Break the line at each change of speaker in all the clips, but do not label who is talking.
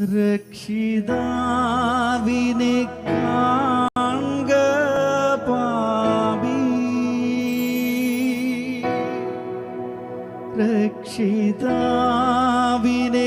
രക്ഷിതാവിനെ കാൺക പാപി. രക്ഷിതാവിനെ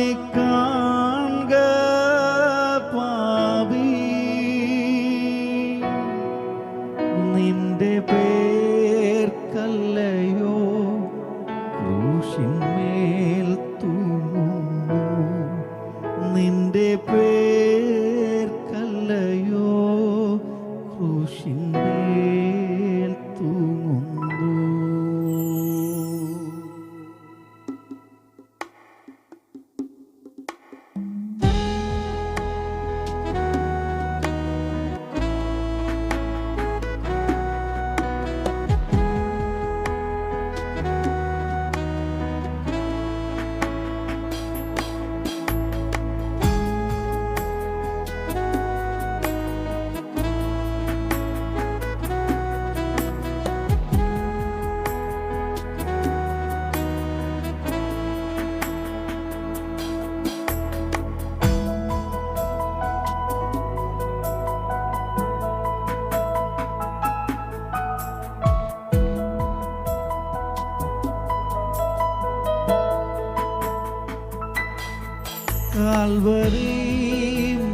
கால்வரி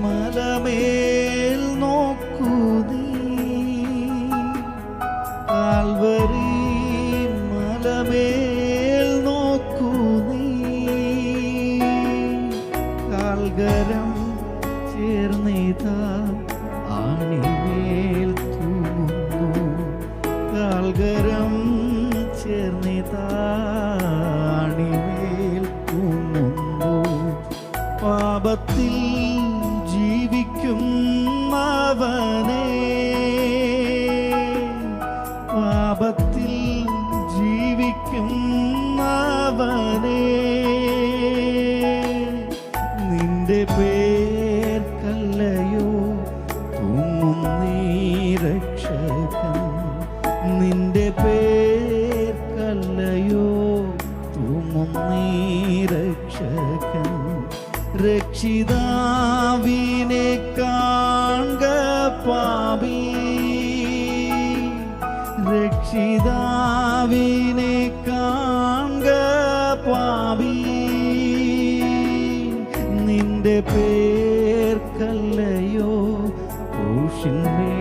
மலமே. அவர் നിന്റെ പേർക്കല്ലയോ ൂഷിന്മേ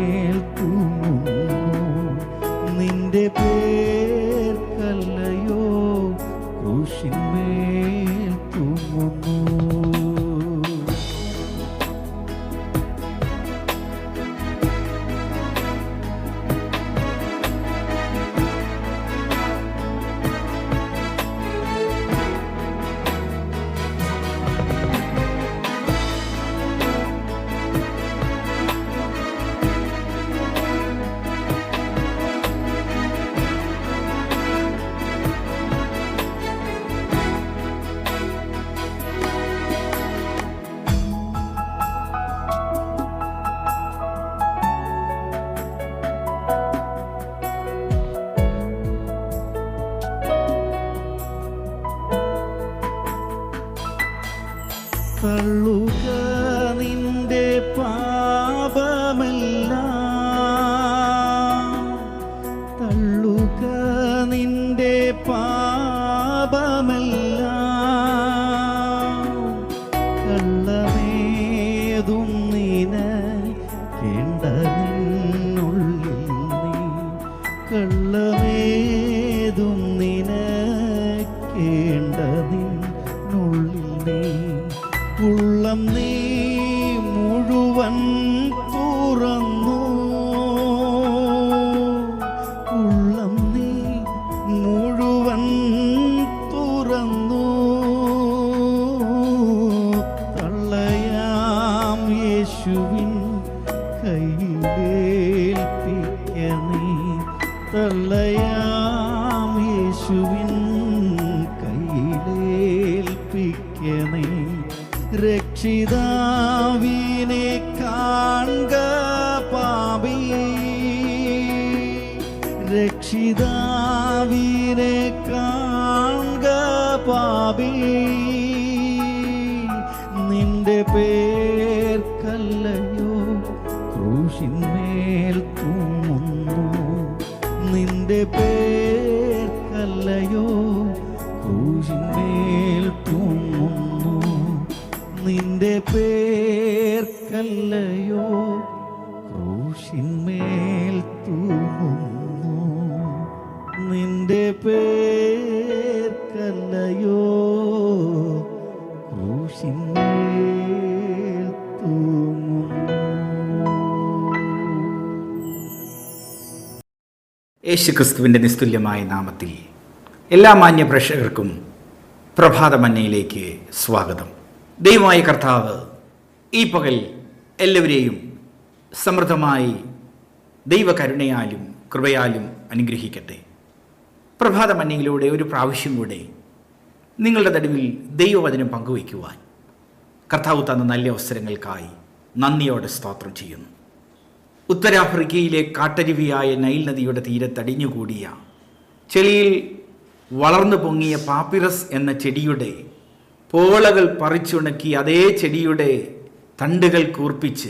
തള്ളയാം യേശുവിൻ കയ്യിലേൽപ്പിക്കണേ. രക്ഷിതാവിനെ കാണുക പാപിയെ രക്ഷിതാവിനെ കാണുക പാപിയേ നിന്റെ പേർക്കല്ലയോ ക്രൂശിന്മേൽ തൂങ്ങുന്നു. നിന്റെ പേർക്കല്ലയോ ക്രൂശിന്മേൽ തൂങ്ങുന്നു.
യേശുക്രിസ്തുവിന്റെ നിസ്തുല്യമായ നാമത്തിൽ എല്ലാ മാന്യ പ്രേക്ഷകർക്കും പ്രഭാതമന്നയിലേക്ക് സ്വാഗതം. ദൈവമായ കർത്താവ് ഈ പകൽ എല്ലാവരെയും സമൃദ്ധമായി ദൈവകരുണയാലും കൃപയാലും അനുഗ്രഹിക്കട്ടെ. പ്രഭാതമന്നയിലൂടെ ഒരു പ്രാവശ്യം കൂടെ നിങ്ങളുടെ നടുവിൽ ദൈവവചനം പങ്കുവയ്ക്കുവാൻ കർത്താവ് തന്ന നല്ല അവസരങ്ങൾക്കായി നന്ദിയോടെ സ്തോത്രം ചെയ്യുന്നു. ഉത്തരാഫ്രിക്കയിലെ കാട്ടരുവിയായ നൈൽ നദിയുടെ തീരത്തടിഞ്ഞുകൂടിയ ചെളിയിൽ വളർന്നു പൊങ്ങിയ പാപ്പിറസ് എന്ന ചെടിയുടെ പോളകൾ പറിച്ചുണക്കി അതേ ചെടിയുടെ തണ്ടുകൾ കൂർപ്പിച്ച്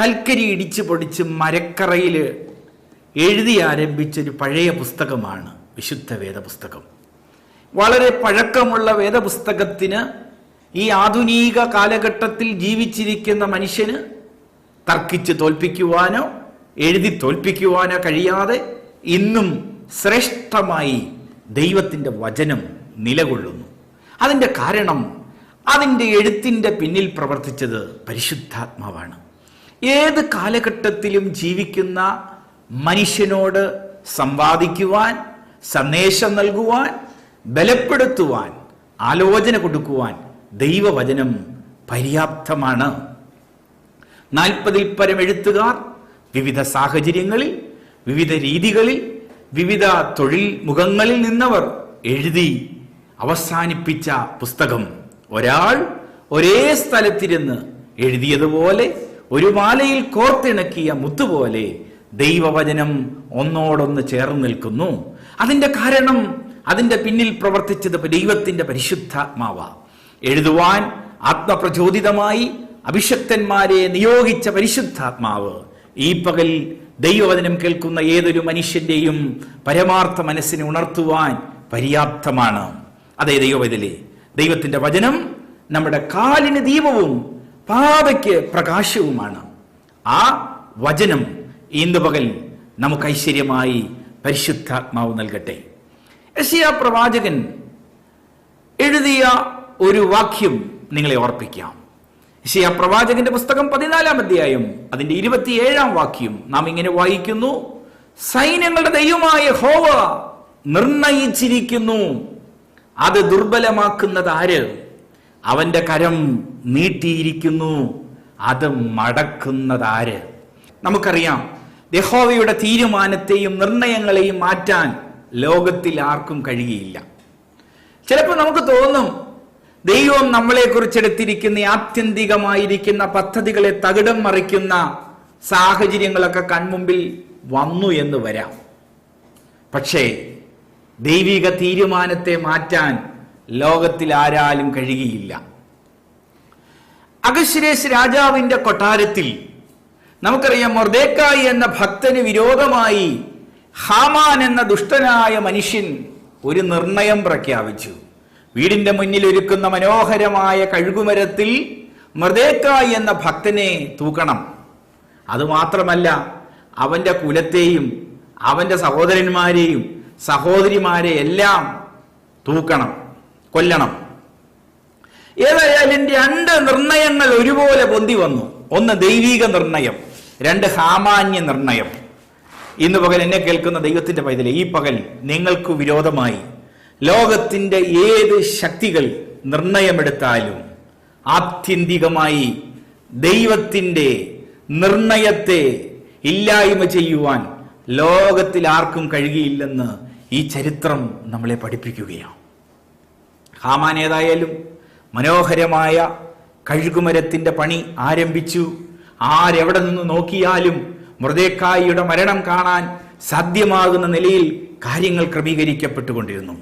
കൽക്കരി ഇടിച്ചു പൊടിച്ച് മരക്കറയിൽ എഴുതി ആരംഭിച്ചൊരു പഴയ പുസ്തകമാണ് വിശുദ്ധ വേദപുസ്തകം. വളരെ പഴക്കമുള്ള വേദപുസ്തകത്തിന് ഈ ആധുനിക കാലഘട്ടത്തിൽ ജീവിച്ചിരിക്കുന്ന മനുഷ്യന് തർക്കിച്ച് തോൽപ്പിക്കുവാനോ എഴുതി തോൽപ്പിക്കുവാനോ കഴിയാതെ ഇന്നും ശ്രേഷ്ഠമായി ദൈവത്തിന്റെ വചനം നിലകൊള്ളുന്നു. അതിന്റെ കാരണം അതിന്റെ എഴുത്തിന്റെ പിന്നിൽ പ്രവർത്തിച്ചത് പരിശുദ്ധാത്മാവാണ്. ഏത് കാലഘട്ടത്തിലും ജീവിക്കുന്ന മനുഷ്യനോട് സംവാദിക്കുവാൻ സന്ദേശം നൽകുവാൻ ബലപ്പെടുത്തുവാൻ ആലോചന കൊടുക്കുവാൻ ദൈവവചനം പര്യാപ്തമാണ്. നാൽപ്പതിൽ പരം എഴുത്തുകാർ വിവിധ സാഹചര്യങ്ങളിൽ വിവിധ രീതികളിൽ വിവിധ തൊഴിൽ മുഖങ്ങളിൽ നിന്നവർ എഴുതി അവസാനിപ്പിച്ച പുസ്തകം ഒരാൾ ഒരേ സ്ഥലത്തിരുന്ന് എഴുതിയതുപോലെ ഒരു മാലയിൽ കോർത്തിണക്കിയ മുത്തുപോലെ ദൈവവചനം ഒന്നോടൊന്ന് ചേർന്ന് നിൽക്കുന്നു. അതിന്റെ കാരണം അതിന്റെ പിന്നിൽ പ്രവർത്തിച്ചത് ദൈവത്തിന്റെ പരിശുദ്ധാത്മാവ. എഴുതുവാൻ ആത്മപ്രചോദിതമായി അഭിഷക്തന്മാരെ നിയോഗിച്ച പരിശുദ്ധാത്മാവ്. ഈ പകൽ ദൈവവചനം കേൾക്കുന്ന ഏതൊരു മനുഷ്യന്റെയും പരമാർത്ഥ മനസ്സിനെ ഉണർത്തുവാൻ പര്യാപ്തമാണ്. അതേ ദൈവവചലെ ദൈവത്തിന്റെ വചനം നമ്മുടെ കാലിന് ദീപവും പാതയ്ക്ക് പ്രകാശവുമാണ്. ആ വചനം ഇന്ന് പകൽ നമുക്ക് ഐശ്വര്യമായി പരിശുദ്ധാത്മാവ് നൽകട്ടെ. യശിയ പ്രവാചകൻ എഴുതിയ ഒരു വാക്യം നിങ്ങളെ ഓർപ്പിക്കാം. യശിയ പ്രവാചകന്റെ പുസ്തകം പതിനാലാം അധ്യായം അതിന്റെ ഇരുപത്തിയേഴാം വാക്യം നാം ഇങ്ങനെ വായിക്കുന്നു. സൈന്യങ്ങളുടെ ദൈവമായ ഹോവ നിർണയിച്ചിരിക്കുന്നു. അത് ദുർബലമാക്കുന്നത് ആര്? അവന്റെ കരം നീട്ടിയിരിക്കുന്നു. അത് മടക്കുന്നതാര് നമുക്കറിയാം യഹോവയുടെ തീരുമാനത്തെയും നിർണയങ്ങളെയും മാറ്റാൻ ലോകത്തിൽ ആർക്കും കഴിയില്ല ചിലപ്പോൾ നമുക്ക് തോന്നും ദൈവം നമ്മളെ കുറിച്ചെടുത്തിരിക്കുന്ന ആത്യന്തികമായിരിക്കുന്ന പദ്ധതികളെ തകിടം മറിക്കുന്ന സാഹചര്യങ്ങളൊക്കെ കൺമുമ്പിൽ വന്നു എന്ന് വരാം. പക്ഷേ ദൈവിക തീരുമാനത്തെ മാറ്റാൻ ലോകത്തിൽ ആരാലും കഴിയുകയില്ല. അഗശ്വരേശ് രാജാവിന്റെ കൊട്ടാരത്തിൽ നമുക്കറിയാം മൊർദേക്കായി എന്ന ഭക്തന് വിരോധമായി ഹാമാൻ എന്ന ദുഷ്ടനായ മനുഷ്യൻ ഒരു നിർണയം പ്രഖ്യാപിച്ചു. വീടിന്റെ മുന്നിൽ ഒരുക്കുന്ന മനോഹരമായ കഴുകുമരത്തിൽ മൃദേക്കായി എന്ന ഭക്തനെ തൂക്കണം. അതുമാത്രമല്ല അവന്റെ കുലത്തെയും അവന്റെ സഹോദരന്മാരെയും സഹോദരിമാരെ എല്ലാം തൂക്കണം കൊല്ലണം. ഏതായാലും രണ്ട് നിർണയങ്ങൾ ഒരുപോലെ പൊന്തി വന്നു. ഒന്ന് ദൈവീക നിർണയം രണ്ട് സാമാന്യ നിർണയം. ഇന്ന് പകൽ എന്നെ കേൾക്കുന്ന ദൈവത്തിന്റെ പൈതലെ ഈ പകൽ നിങ്ങൾക്ക് വിരോധമായി. ലോകത്തിന്റെ ഏത് ശക്തികൾ നിർണയമെടുത്താലും ആത്യന്തികമായി ദൈവത്തിന്റെ നിർണയത്തെ ഇല്ലായ്മ ചെയ്യുവാൻ ലോകത്തിൽ ആർക്കും കഴിയുകയില്ലെന്ന് ഈ ചരിത്രം നമ്മളെ പഠിപ്പിക്കുകയാണ്. ഹാമാൻ ഏതായാലും മനോഹരമായ കഴുകുമരത്തിന്റെ പണി ആരംഭിച്ചു. ആരെവിടെ നിന്ന് നോക്കിയാലും മൃതേക്കായിയുടെ മരണം കാണാൻ സാധ്യമാകുന്ന നിലയിൽ കാര്യങ്ങൾ ക്രമീകരിക്കപ്പെട്ടുകൊണ്ടിരുന്നു.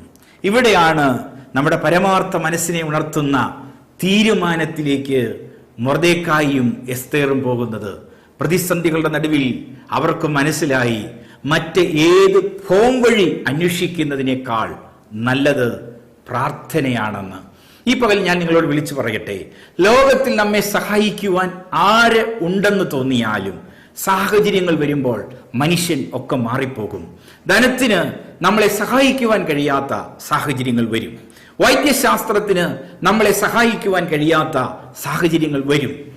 ഇവിടെയാണ് നമ്മുടെ പരമാർത്ഥ മനസ്സിനെ ഉണർത്തുന്ന തീരുമാനത്തിലേക്ക് മൊർദേക്കായും എസ്തേറും പോകുന്നത്. പ്രതിസന്ധികളുടെ നടുവിൽ അവർക്ക് മനസ്സിലായി മറ്റ് ഏത് ഫോം വഴി അന്വേഷിക്കുന്നതിനേക്കാൾ നല്ലത് പ്രാർത്ഥനയാണെന്ന്. ഈ പകൽ ഞാൻ നിങ്ങളോട് വിളിച്ചു പറയട്ടെ. ലോകത്തിൽ നമ്മെ സഹായിക്കുവാൻ ആര് ഉണ്ടെന്ന് തോന്നിയാലും സാഹചര്യങ്ങൾ വരുമ്പോൾ മനുഷ്യൻ ഒക്കെ മാറിപ്പോകും. ധനത്തിന് നമ്മളെ സഹായിക്കുവാൻ കഴിയാത്ത സാഹചര്യങ്ങൾ വരും. വൈദ്യശാസ്ത്രത്തിന് നമ്മളെ സഹായിക്കുവാൻ കഴിയാത്ത സാഹചര്യങ്ങൾ വരും.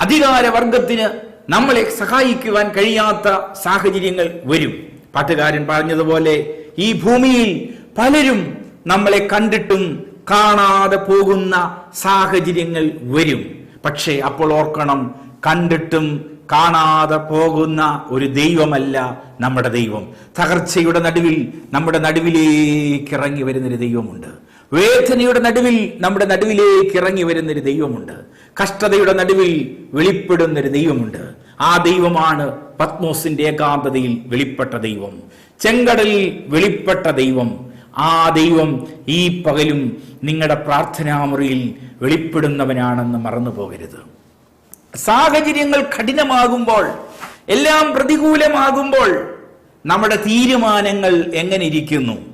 അധികാരവർഗത്തിന് നമ്മളെ സഹായിക്കുവാൻ കഴിയാത്ത സാഹചര്യങ്ങൾ വരും. പാട്ടുകാരൻ പറഞ്ഞതുപോലെ ഈ ഭൂമിയിൽ പലരും നമ്മളെ കണ്ടിട്ടും കാണാതെ പോകുന്ന സാഹചര്യങ്ങൾ വരും. പക്ഷേ അപ്പോൾ ഓർക്കണം കണ്ടിട്ടും കാണാതെ പോകുന്ന ഒരു ദൈവമല്ല നമ്മുടെ ദൈവം. തകർച്ചയുടെ നടുവിൽ നമ്മുടെ നടുവിലേക്ക് ഇറങ്ങി വരുന്നൊരു ദൈവമുണ്ട്. വേദനയുടെ നടുവിൽ നമ്മുടെ നടുവിലേക്ക് ഇറങ്ങി വരുന്നൊരു ദൈവമുണ്ട്. കഷ്ടതയുടെ നടുവിൽ വെളിപ്പെടുന്നൊരു ദൈവമുണ്ട്. ആ ദൈവമാണ് പത്മോസിന്റെ ഏകാന്തതയിൽ വെളിപ്പെട്ട ദൈവം. ചെങ്കടലിൽ വെളിപ്പെട്ട ദൈവം. ആ ദൈവം ഈ പകലും നിങ്ങളുടെ പ്രാർത്ഥനാമുറിയിൽ വെളിപ്പെടുന്നവനാണെന്ന് മറന്നു പോകരുത് സാഹചര്യങ്ങൾ കഠിനമാകുമ്പോൾ എല്ലാം പ്രതികൂലമാകുമ്പോൾ നമ്മുടെ തീരുമാനങ്ങൾ എങ്ങനെ ഇരിക്കുന്നു?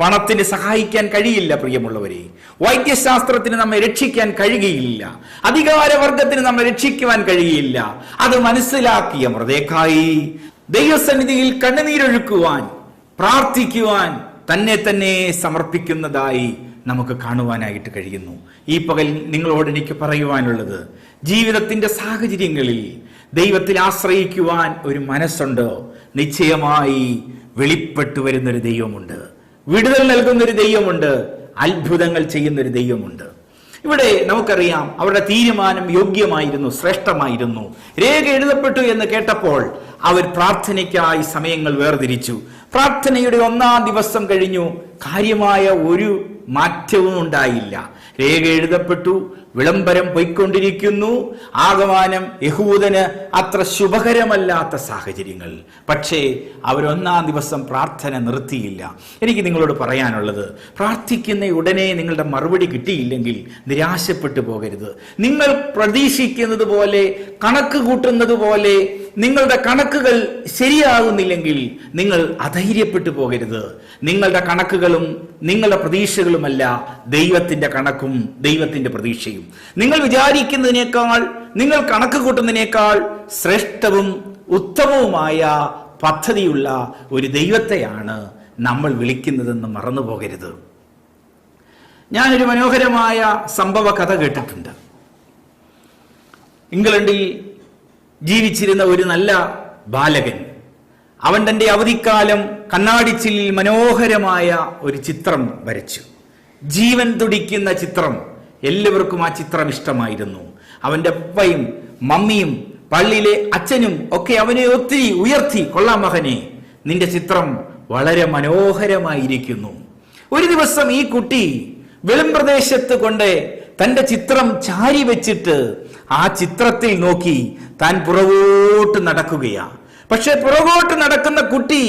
പണത്തിന് സഹായിക്കാൻ കഴിയില്ല പ്രിയമുള്ളവരെ. വൈദ്യശാസ്ത്രത്തിന് നമ്മെ രക്ഷിക്കാൻ കഴിയുകയില്ല. അധികാരവർഗത്തിന് നമ്മെ രക്ഷിക്കുവാൻ കഴിയില്ല. അത് മനസ്സിലാക്കിയ മൃതേക്കായി ദൈവസന്നിധിയിൽ കണ്ണുനീരൊഴുക്കുവാൻ പ്രാർത്ഥിക്കുവാൻ തന്നെ തന്നെ സമർപ്പിക്കുന്നതായി നമുക്ക് കാണുവാനായിട്ട് കഴിയുന്നു. ഈ പകൽ നിങ്ങളോട് എനിക്ക് പറയുവാനുള്ളത് ജീവിതത്തിന്റെ സാഹചര്യങ്ങളിൽ ദൈവത്തിൽ ആശ്രയിക്കുവാൻ ഒരു മനസ്സുണ്ടോ. നിശ്ചയമായി വെളിപ്പെട്ടു വരുന്നൊരു ദൈവമുണ്ട്. വിടുതൽ നൽകുന്നൊരു ദൈവമുണ്ട് അത്ഭുതങ്ങൾ ചെയ്യുന്ന ഒരു ദൈവമുണ്ട്. ഇവിടെ നമുക്കറിയാം അവരുടെ തീരുമാനം യോഗ്യമായിരുന്നു ശ്രേഷ്ഠമായിരുന്നു. രേഖ എഴുതപ്പെട്ടു എന്ന് കേട്ടപ്പോൾ അവർ പ്രാർത്ഥനയ്ക്കായി സമയങ്ങൾ വേർതിരിച്ചു. പ്രാർത്ഥനയുടെ ഒന്നാം ദിവസം കഴിഞ്ഞു കാര്യമായ ഒരു മാറ്റവും ഉണ്ടായില്ല. രേഖ എഴുതപ്പെട്ടു വിളംബരം പൊയ്ക്കൊണ്ടിരിക്കുന്നു. ആഗമാനം യഹൂദന് അത്ര ശുഭകരമല്ലാത്ത സാഹചര്യങ്ങൾ. പക്ഷേ അവരൊന്നാം ദിവസം പ്രാർത്ഥന നിർത്തിയില്ല. എനിക്ക് നിങ്ങളോട് പറയാനുള്ളത് പ്രാർത്ഥിക്കുന്ന ഉടനെ നിങ്ങളുടെ മറുപടി കിട്ടിയില്ലെങ്കിൽ നിരാശപ്പെട്ടു പോകരുത്. നിങ്ങൾ പ്രതീക്ഷിക്കുന്നത് പോലെ കണക്ക് കൂട്ടുന്നത് പോലെ നിങ്ങളുടെ കണക്കുകൾ ശരിയാകുന്നില്ലെങ്കിൽ നിങ്ങൾ അധൈര്യപ്പെട്ടു പോകരുത്. നിങ്ങളുടെ കണക്കുകളും നിങ്ങളുടെ പ്രതീക്ഷകളുമല്ല ദൈവത്തിന്റെ കണക്കും ദൈവത്തിന്റെ പ്രതീക്ഷയും. നിങ്ങൾ വിചാരിക്കുന്നതിനേക്കാൾ നിങ്ങൾ കണക്ക് കൂട്ടുന്നതിനേക്കാൾ ശ്രേഷ്ഠവും ഉത്തമവുമായ പദ്ധതിയുള്ള ഒരു ദൈവത്തെയാണ് നമ്മൾ വിളിക്കുന്നതെന്ന് മറന്നു പോകരുത്. ഞാനൊരു മനോഹരമായ സംഭവ കഥ കേട്ടിട്ടുണ്ട്. ഇംഗ്ലണ്ടിൽ ജീവിച്ചിരുന്ന ഒരു നല്ല ബാലകൻ. അവൻ തന്റെ അവധിക്കാലം കണ്ണാടിച്ചില്ലിൽ മനോഹരമായ ഒരു ചിത്രം വരച്ചു. ജീവൻ തുടിക്കുന്ന ചിത്രം. എല്ലാവർക്കും ആ ചിത്രം ഇഷ്ടമായിരുന്നു. അവന്റെ അപ്പയും മമ്മിയും പള്ളിയിലെ അച്ഛനും ഒക്കെ അവനെ ഒത്തിരി ഉയർത്തി. കൊള്ളാം മകനെ നിന്റെ ചിത്രം വളരെ മനോഹരമായിരിക്കുന്നു. ഒരു ദിവസം ഈ കുട്ടി വെളിമ്പ്രദേശത്ത് കൊണ്ട് തന്റെ ചിത്രം ചാരി വെച്ചിട്ട് ആ ചിത്രത്തിൽ നോക്കി താൻ പുറകോട്ട് നടക്കുകയാണ് പക്ഷെ പുറകോട്ട് നടക്കുന്ന കുട്ടി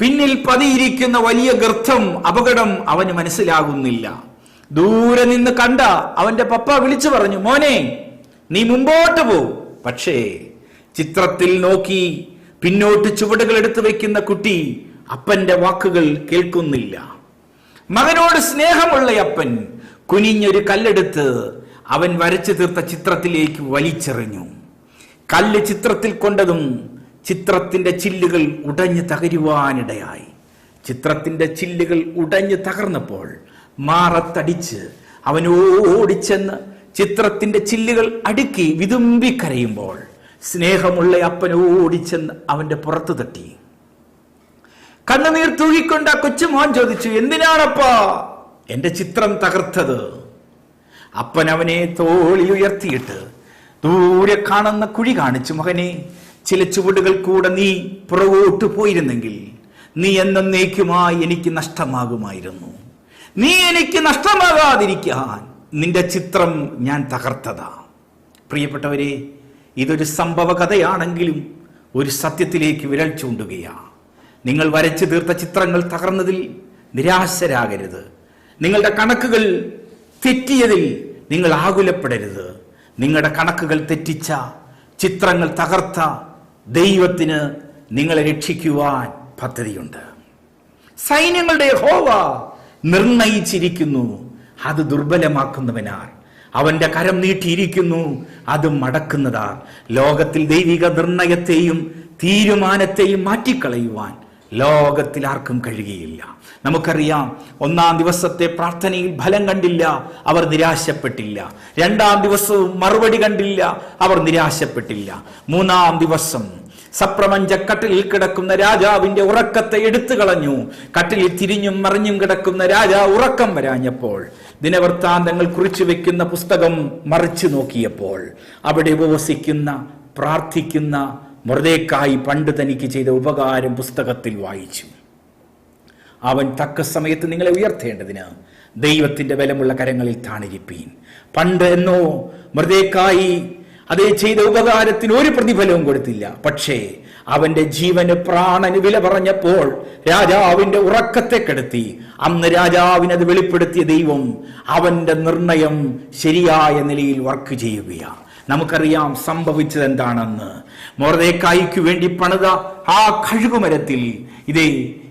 പിന്നിൽ പതിയിരിക്കുന്ന വലിയ ഗർത്തം അപകടം അവന് മനസ്സിലാകുന്നില്ല. ദൂരെ നിന്ന് കണ്ട അവന്റെ പപ്പ വിളിച്ചു പറഞ്ഞു മോനെ നീ മുമ്പോട്ട് പോ. പക്ഷേ ചിത്രത്തിൽ നോക്കി പിന്നോട്ട് ചുവടുകൾ എടുത്തു വെക്കുന്ന കുട്ടി അപ്പന്റെ വാക്കുകൾ കേൾക്കുന്നില്ല. മകനോട് സ്നേഹമുള്ള അപ്പൻ കുനിഞ്ഞൊരു കല്ലെടുത്ത് അവൻ വരച്ചു തീർത്ത ചിത്രത്തിലേക്ക് വലിച്ചെറിഞ്ഞു. കല്ല് ചിത്രത്തിൽ കൊണ്ടതും ചിത്രത്തിന്റെ ചില്ലുകൾ ഉടഞ്ഞു തകരുവാനിടയായി. ചിത്രത്തിന്റെ ചില്ലുകൾ ഉടഞ്ഞു തകർന്നപ്പോൾ മാറത്തടിച്ച് അവൻ ഓടിച്ചെന്ന് ചിത്രത്തിന്റെ ചില്ലുകൾ അടുക്കി വിതുമ്പി കരയുമ്പോൾ സ്നേഹമുള്ള അപ്പൻ ഓടിച്ചെന്ന് അവന്റെ പുറത്തു തട്ടി. കണ്ണുനീർ തൂകിക്കൊണ്ട് ആ കൊച്ചുമോൻ ചോദിച്ചു എന്തിനാണപ്പാ എന്റെ ചിത്രം തകർത്തത്. അപ്പൻ അവനെ തോളി ഉയർത്തിയിട്ട് ദൂരെ കാണുന്ന കുഴി കാണിച്ചു മകനെ ചില ചുവടുകൾ കൂടെ നീ പുറകോട്ട് പോയിരുന്നെങ്കിൽ നീ എന്നേക്കുമായി എനിക്ക് നഷ്ടമാകുമായിരുന്നു. നീ എനിക്ക് നഷ്ടമാകാതിരിക്കാൻ നിന്റെ ചിത്രം ഞാൻ തകർത്തതാ. പ്രിയപ്പെട്ടവരെ ഇതൊരു സംഭവ കഥയാണെങ്കിലും ഒരു സത്യത്തിലേക്ക് വിരൽ ചൂണ്ടുകയാണ് നിങ്ങൾ വരച്ചു തീർത്ത ചിത്രങ്ങൾ തകർന്നതിൽ നിരാശരാകരുത്. നിങ്ങളുടെ കണക്കുകൾ തെറ്റിയതിൽ നിങ്ങൾ ആകുലപ്പെടരുത്. നിങ്ങളുടെ കണക്കുകൾ തെറ്റിച്ച ചിത്രങ്ങൾ തകർത്ത ദൈവത്തിന് നിങ്ങളെ രക്ഷിക്കുവാൻ പദ്ധതിയുണ്ട്. സൈന്യങ്ങളുടെ ഹോവ നിർണയിച്ചിരിക്കുന്നു. അത് ദുർബലമാക്കുന്നവനാർ. അവന്റെ കരം നീട്ടിയിരിക്കുന്നു. അത് മടക്കുന്നതാർ. ലോകത്തിൽ ദൈവിക നിർണയത്തെയും തീരുമാനത്തെയും മാറ്റിക്കളയുവാൻ ലോകത്തിൽ ആർക്കും കഴിയുകയില്ല. നമുക്കറിയാം ഒന്നാം ദിവസത്തെ പ്രാർത്ഥനയിൽ ഫലം കണ്ടില്ല അവർ നിരാശപ്പെട്ടില്ല. രണ്ടാം ദിവസവും മറുപടി കണ്ടില്ല അവർ നിരാശപ്പെട്ടില്ല. മൂന്നാം ദിവസം സപ്രപഞ്ച കട്ടിലിൽ കിടക്കുന്ന രാജാവിന്റെ ഉറക്കത്തെ എടുത്തു കളഞ്ഞു. കട്ടിലിൽ തിരിഞ്ഞും മറിഞ്ഞും കിടക്കുന്ന രാജാവ് ഉറക്കം വരാഞ്ഞപ്പോൾ ദിനവൃത്താന്തങ്ങൾ കുറിച്ചു വെക്കുന്ന പുസ്തകം മറിച്ചു നോക്കിയപ്പോൾ അവിടെ ഉപവസിക്കുന്ന പ്രാർത്ഥിക്കുന്ന മൃതേക്കായി പണ്ട് തനിക്ക് ചെയ്ത ഉപകാരം പുസ്തകത്തിൽ വായിച്ചു. അവൻ തക്ക സമയത്ത് നിങ്ങളെ ഉയർത്തേണ്ടതിന് ദൈവത്തിന്റെ ബലമുള്ള കരങ്ങളിൽ താണിരിപ്പീൻ പണ്ട് എന്നോ മൃതേക്കായി അതേ ചെയ്ത ഉപകാരത്തിന് ഒരു പ്രതിഫലവും കൊടുത്തില്ല. പക്ഷേ അവന്റെ ജീവന് പ്രാണന് വില പറഞ്ഞപ്പോൾ രാജാവിന്റെ ഉറക്കത്തെ കെടുത്തി. അന്ന് രാജാവിന് അത് വെളിപ്പെടുത്തിയ ദൈവം അവന്റെ നിർണയം ശരിയായ നിലയിൽ വർക്ക് ചെയ്യുകയാണ് നമുക്കറിയാം സംഭവിച്ചത് എന്താണെന്ന്. മോർദേക്കായിക്ക് വേണ്ടി പണിത ആ കഴുകുമരത്തിൽ ഇതേ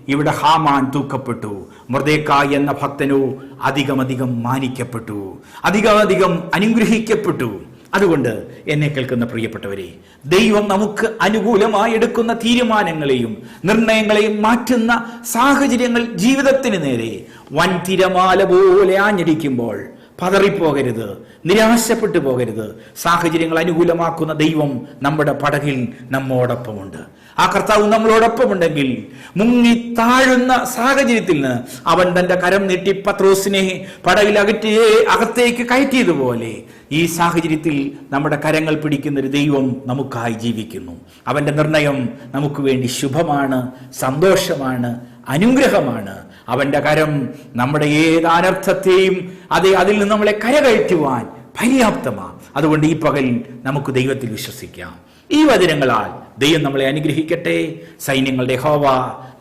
ഇവിടെ ഹാമാൻ തൂക്കപ്പെട്ടു. മൃദേക്കായ് എന്ന ഭക്തനു അധികമധികം മാനിക്കപ്പെട്ടു. അധികമധികം അനുഗ്രഹിക്കപ്പെട്ടു. അതുകൊണ്ട് എന്നെ കേൾക്കുന്ന പ്രിയപ്പെട്ടവരെ ദൈവം നമുക്ക് അനുകൂലമായി എടുക്കുന്ന തീരുമാനങ്ങളെയും നിർണയങ്ങളെയും മാറ്റുന്ന സാഹചര്യങ്ങൾ ജീവിതത്തിന് നേരെ വൻ തിരമാല പോലെ ആഞ്ഞടിക്കുമ്പോൾ പതറിപ്പോകരുത്. നിരാശപ്പെട്ടു പോകരുത്. സാഹചര്യങ്ങൾ അനുകൂലമാക്കുന്ന ദൈവം നമ്മുടെ പടകിൽ നമ്മോടൊപ്പമുണ്ട്. ആ കർത്താവ് നമ്മളോടൊപ്പമുണ്ടെങ്കിൽ മുങ്ങി താഴുന്ന സാഹചര്യത്തിൽ നിന്ന് അവൻ തന്റെ കരം നീട്ടി പത്രോസിനെ പടകിൽ അകറ്റിയേ അകത്തേക്ക് കയറ്റിയതുപോലെ ഈ സാഹചര്യത്തിൽ നമ്മുടെ കരങ്ങൾ പിടിക്കുന്ന ഒരു ദൈവം നമുക്കായി ജീവിക്കുന്നു. അവന്റെ നിർണയം നമുക്ക് വേണ്ടി ശുഭമാണ് സന്തോഷമാണ് അനുഗ്രഹമാണ്. അവന്റെ കരം നമ്മുടെ ഏത് അനർത്ഥത്തെയും അത് അതിൽ നിന്ന് നമ്മളെ കരകയറ്റുവാൻ പര്യാപ്തമാണ് അതുകൊണ്ട് ഈ പകൽ നമുക്ക് ദൈവത്തിൽ വിശ്വസിക്കാം. ഈ വചനങ്ങളാൽ ദൈവം നമ്മളെ അനുഗ്രഹിക്കട്ടെ. സൈന്യങ്ങളുടെ ഹോവ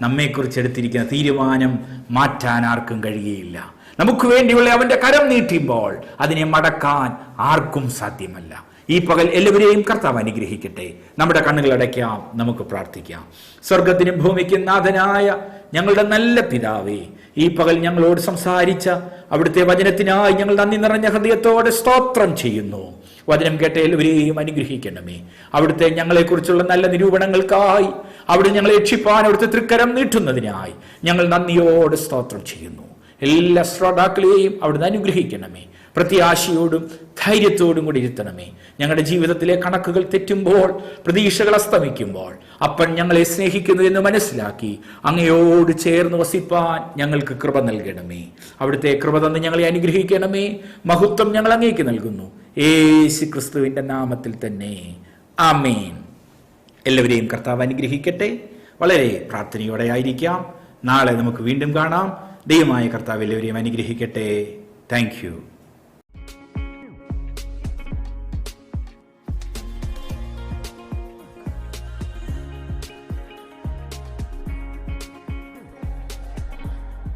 നമ്മെക്കുറിച്ച് എടുത്തിരിക്കുന്ന തീരുമാനം മാറ്റാൻ ആർക്കും കഴിയുകയില്ല. നമുക്ക് വേണ്ടിയുള്ള അവന്റെ കരം നീട്ടുമ്പോൾ അതിനെ മടക്കാൻ ആർക്കും സാധ്യമല്ല. ഈ പകൽ എല്ലാവരെയും കർത്താവ് അനുഗ്രഹിക്കട്ടെ. നമ്മുടെ കണ്ണുകൾ അടയ്ക്കാം. നമുക്ക് പ്രാർത്ഥിക്കാം. സ്വർഗത്തിനും ഭൂമിക്കും നാഥനായ ഞങ്ങളുടെ നല്ല പിതാവേ ഈ പകൽ ഞങ്ങളോട് സംസാരിച്ച അവിടുത്തെ വചനത്തിനായി ഞങ്ങൾ നന്ദി നിറഞ്ഞ ഹൃദയത്തോടെ സ്തോത്രം ചെയ്യുന്നു. വചനം കേട്ട എല്ലാവരെയും അനുഗ്രഹിക്കണമേ. അവിടുത്തെ ഞങ്ങളെക്കുറിച്ചുള്ള നല്ല നിരൂപണങ്ങൾക്കായി അവിടെ ഞങ്ങളെ രക്ഷിപ്പാൻ അവിടുത്തെ തൃക്കരം നീട്ടുന്നതിനായി ഞങ്ങൾ നന്ദിയോടെ സ്തോത്രം ചെയ്യുന്നു. എല്ലാ ശ്രോതാക്കളെയും അവിടുന്ന് അനുഗ്രഹിക്കണമേ. പ്രത്യാശയോടും ധൈര്യത്തോടും കൂടി ഇരുത്തണമേ. ഞങ്ങളുടെ ജീവിതത്തിലെ കണക്കുകൾ തെറ്റുമ്പോൾ പ്രതീക്ഷകൾ അസ്തമിക്കുമ്പോൾ അപ്പൻ ഞങ്ങളെ സ്നേഹിക്കുന്നതെന്ന് മനസ്സിലാക്കി അങ്ങയോട് ചേർന്ന് വസിപ്പാൻ ഞങ്ങൾക്ക് കൃപ നൽകണമേ. അവിടുത്തെ കൃപ തന്ന് ഞങ്ങളെ അനുഗ്രഹിക്കണമേ. മഹത്വം ഞങ്ങൾ അങ്ങേക്ക് നൽകുന്നു. യേശു ക്രിസ്തുവിന്റെ നാമത്തിൽ തന്നെ. ആമേൻ. എല്ലാവരെയും കർത്താവ് അനുഗ്രഹിക്കട്ടെ. വളരെ പ്രാർത്ഥനയോടെ ആയിരിക്കാം. നാളെ നമുക്ക് വീണ്ടും കാണാം. ദൈവമായ കർത്താവ് എല്ലാവരെയും അനുഗ്രഹിക്കട്ടെ. താങ്ക്